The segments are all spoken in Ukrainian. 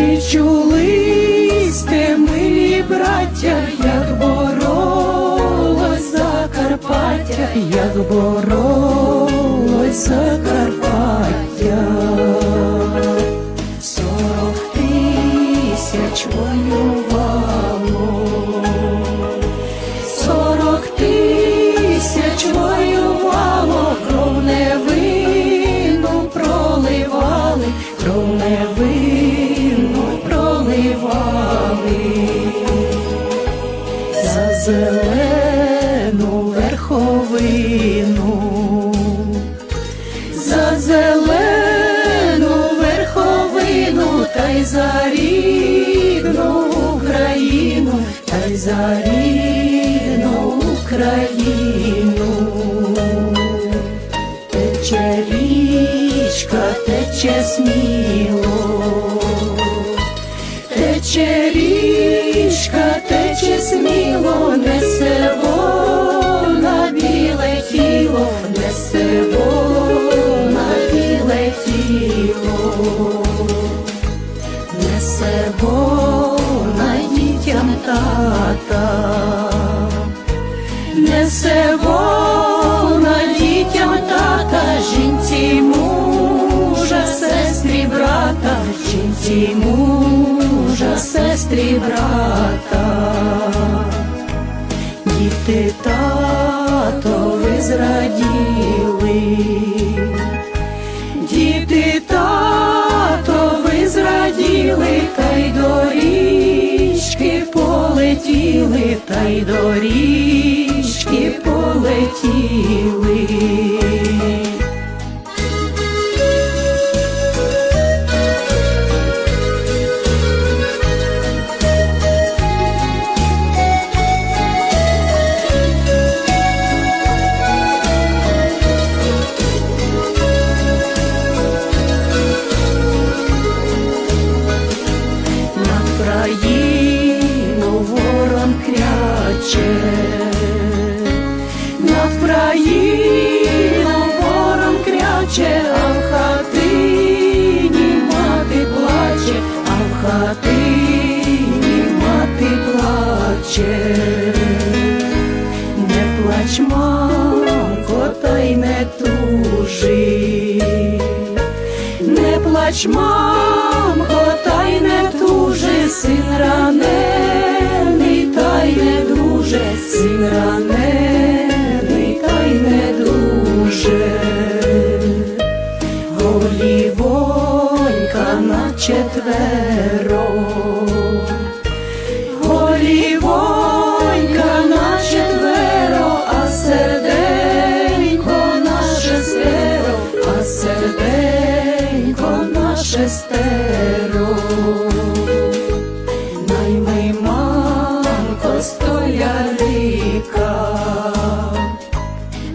чи чули сте, милі браття, як боролось Закарпаття, як боролось зелену верховину, за зелену верховину та й за рідну Україну, та й за рідну Україну. Тече річка, тече сміло, тече річка, сміло, несе вона біле тіло, несе вона біле тіло, несе вона дітям тата, несе вона дітям тата, жінці мужа, сестрі брата, жінці мужа, сестрі брата, діти тато ви зраділи, діти тато ви зраділи, та й до річки полетіли, та й до річки полетіли. На країну ворон кряче, а в хатині мати плаче, а в хатині мати плаче, не плач, мамко, та й не тужи. Не плач, мамко, та й не туже, син ранений, та й не друже, син ранений, четверо, голівонька на четверо, а серденько на шестеро, а серденько на шестеро. Найми мамко столярика,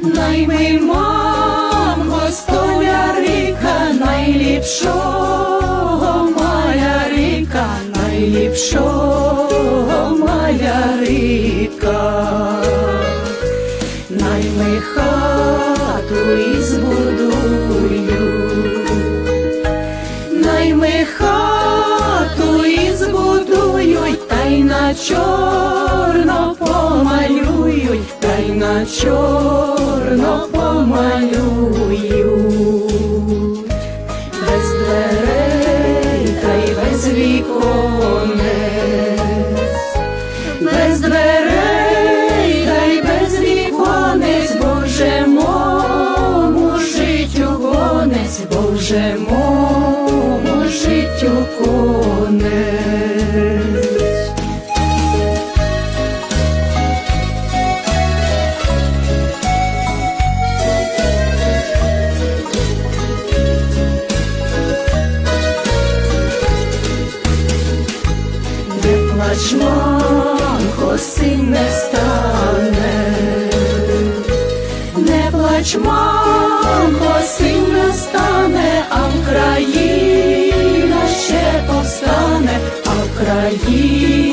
найми мамко столярика, найліпшого найліпшого малярика. Найми хату і збудую, найми хату і збудують, та й на чорно помалюють, та й на чорно помалюють, без дверей та й без віконець, Боже мому життю конець, Боже мому життю конець. Не стане, не плач, мамко, осінь не стане, а Україна ще повстане, а Україна